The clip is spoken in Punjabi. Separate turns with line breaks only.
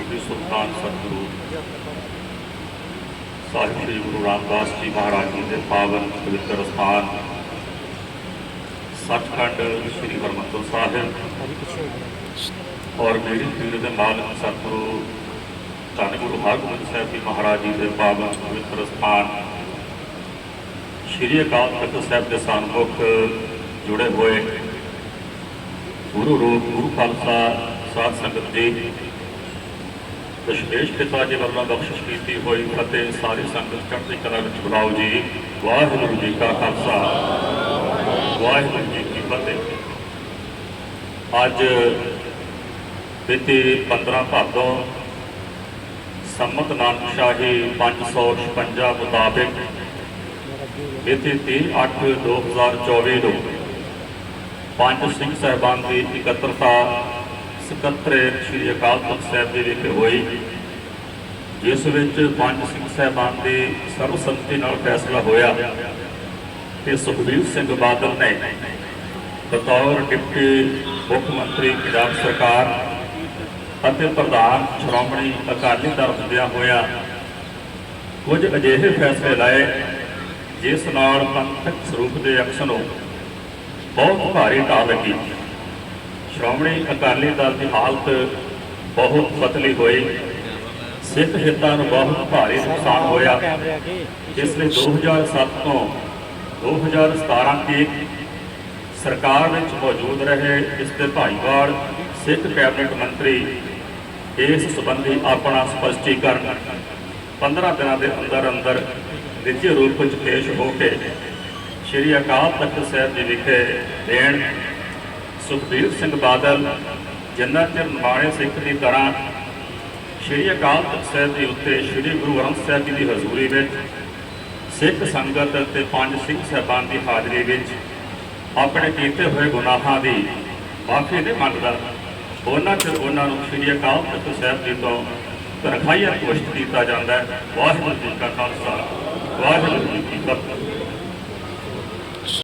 ਸੁਲਤਾਨ ਸਤਿਗੁਰੂ, ਸਾਹਿਬ ਸ੍ਰੀ ਗੁਰੂ ਰਾਮਦਾਸ ਜੀ ਮਹਾਰਾਜ ਜੀ ਦੇ ਪਾਵਨ ਪਵਿੱਤਰ ਸਥਾਨ, ਸੱਚਖੰਡ ਸ੍ਰੀ ਹਰਿਮੰਦਰ ਸਾਹਿਬ ਔਰ ਮੇਰੀ ਪੀਰ ਦੇ ਮਾਲਕ ਸਤਿਗੁਰੂ ਧੰਨ ਗੁਰੂ ਹਰਗੋਬਿੰਦ ਸਾਹਿਬ ਜੀ ਮਹਾਰਾਜ ਜੀ ਦੇ ਪਾਵਨ ਪਵਿੱਤਰ ਸਥਾਨ, ਸ਼੍ਰੀ ਅਕਾਲ ਤਖਤ ਸਾਹਿਬ ਦੇ ਸਨਮੁਖ ਜੁੜੇ ਹੋਏ ਗੁਰੂ ਰੂਪ, ਗੁਰੂ ਖਾਲਸਾ ਸਾਧ ਸੰਗਤ ਜੀ ਦਸ਼ਮੇਸ਼ ਪਿਤਾ ਜੀ ਵੱਲੋਂ ਬਖਸ਼ਿਸ਼ ਕੀਤੀ ਹੋਈ ਫਤਿਹ ਸਾਰੀ ਸੰਗਤ ਚੜ੍ਹਦੀ ਕਲਾ ਵਿੱਚ ਬੁਲਾਓ ਜੀ। ਵਾਹਿਗੁਰੂ ਜੀ ਕਾ ਖਾਲਸਾ। ਵਾਹਿਗੁਰੂ ਜੀ ਕੀ ਫਤਿਹ। ਅੱਜ ਬੀਤੀ 15 ਭਾਦੋਂ ਸੰਮਤ ਨਾਨਕ ਸ਼ਾਹੀ 556 ਮੁਤਾਬਿਕ ਬੀਤੀ 30 8 2024 ਨੂੰ ਪੰਜ ਸਿੰਘ ਸਾਹਿਬਾਨ ਦੀ ਇਕੱਤਰਤਾ ਸਕੱਤਰੇ ਸ੍ਰੀ ਅਕਾਲ ਤਖਤ ਸਾਹਿਬ ਦੇ ਵਿਖੇ ਹੋਈ, ਜਿਸ ਵਿੱਚ ਪੰਜ ਸਿੰਘ ਸਾਹਿਬਾਨ ਦੇ ਸਰਬਸੰਮਤੀ ਨਾਲ ਫੈਸਲਾ ਹੋਇਆ ਕਿ ਸੁਖਬੀਰ ਸਿੰਘ ਬਾਦਲ ਨੇ ਬਤੌਰ ਡਿਪਟੀ ਮੁੱਖ ਮੰਤਰੀ, ਪੰਜਾਬ ਸਰਕਾਰ ਅਤੇ ਪ੍ਰਧਾਨ ਸ਼੍ਰੋਮਣੀ ਅਕਾਲੀ ਦਲ ਹੁੰਦਿਆਂ ਹੋਇਆ ਕੁਝ ਅਜਿਹੇ ਫੈਸਲੇ ਲਾਏ, ਜਿਸ ਨਾਲ ਪੰਥਕ ਸਰੂਪ ਦੇ ਅਕਸ ਨੂੰ ਬਹੁਤ ਭਾਰੀ ਢਾਹ ਲੱਗੀ। ਸ਼੍ਰੋਮਣੀ ਅਕਾਲੀ ਦਲ ਦੀ ਹਾਲਤ ਬਹੁਤ ਪਤਲੀ ਹੋਈ। ਸਿੱਖ ਹਿੱਤਾਂ ਨੂੰ ਬਹੁਤ ਭਾਰੀ ਨੁਕਸਾਨ ਹੋਇਆ। ਇਸ ਲਈ 2007 ਤੋਂ 2017 ਤੱਕ ਸਰਕਾਰ ਵਿੱਚ ਮੌਜੂਦ ਰਹੇ ਇਸ ਦੇ ਭਾਈਵਾਲ ਸਿੱਖ ਕੈਬਨਿਟ ਮੰਤਰੀ ਇਸ ਸੰਬੰਧੀ ਆਪਣਾ ਸਪਸ਼ਟੀਕਰਨ 15 ਦਿਨਾਂ ਦੇ ਅੰਦਰ ਅੰਦਰ ਨਿੱਜੀ ਰੂਪ ਵਿੱਚ ਪੇਸ਼ ਹੋ ਕੇ ਸ਼੍ਰੀ ਅਕਾਲ ਤਖਤ ਸਾਹਿਬ ਜੀ ਵਿਖੇ ਦੇਣ ਸੁਖਬੀਰ ਸਿੰਘ ਬਾਦਲ, ਜਿੰਨਾ ਚਿਰ ਨਿਮਾਣੇ ਸਿੱਖ ਦੀ ਤਰ੍ਹਾਂ ਸ਼੍ਰੀ ਅਕਾਲ ਤਖਤ ਸਾਹਿਬ ਦੇ ਉੱਤੇ, ਸ਼੍ਰੀ ਗੁਰੂ ਗ੍ਰੰਥ ਸਾਹਿਬ ਜੀ ਦੀ ਹਜ਼ੂਰੀ ਵਿੱਚ, ਸਿੱਖ ਸੰਗਤ ਤੇ ਪੰਜ ਸਿੰਘ ਸਾਹਿਬਾਨ ਦੀ ਹਾਜ਼ਰੀ ਵਿੱਚ ਆਪਣੇ ਕੀਤੇ ਹੋਏ ਗੁਨਾਹਾਂ ਦੀ ਮਾਫੀ ਨਹੀਂ ਮੰਗਦਾ, ਉਹਨਾਂ 'ਚ ਉਹਨਾਂ ਨੂੰ ਸ਼੍ਰੀ ਅਕਾਲ ਤਖਤ ਸਾਹਿਬ ਜੀ ਤੋਂ ਤਨਖਾਹੀਆ ਕੁਸ਼ਟ ਕੀਤਾ ਜਾਂਦਾ ਹੈ। ਵਾਹਿਗੁਰੂ ਜੀ ਕਾ ਖਾਲਸਾ, ਵਾਹਿਗੁਰੂ ਜੀ ਕੀ ਫਤਿਹ।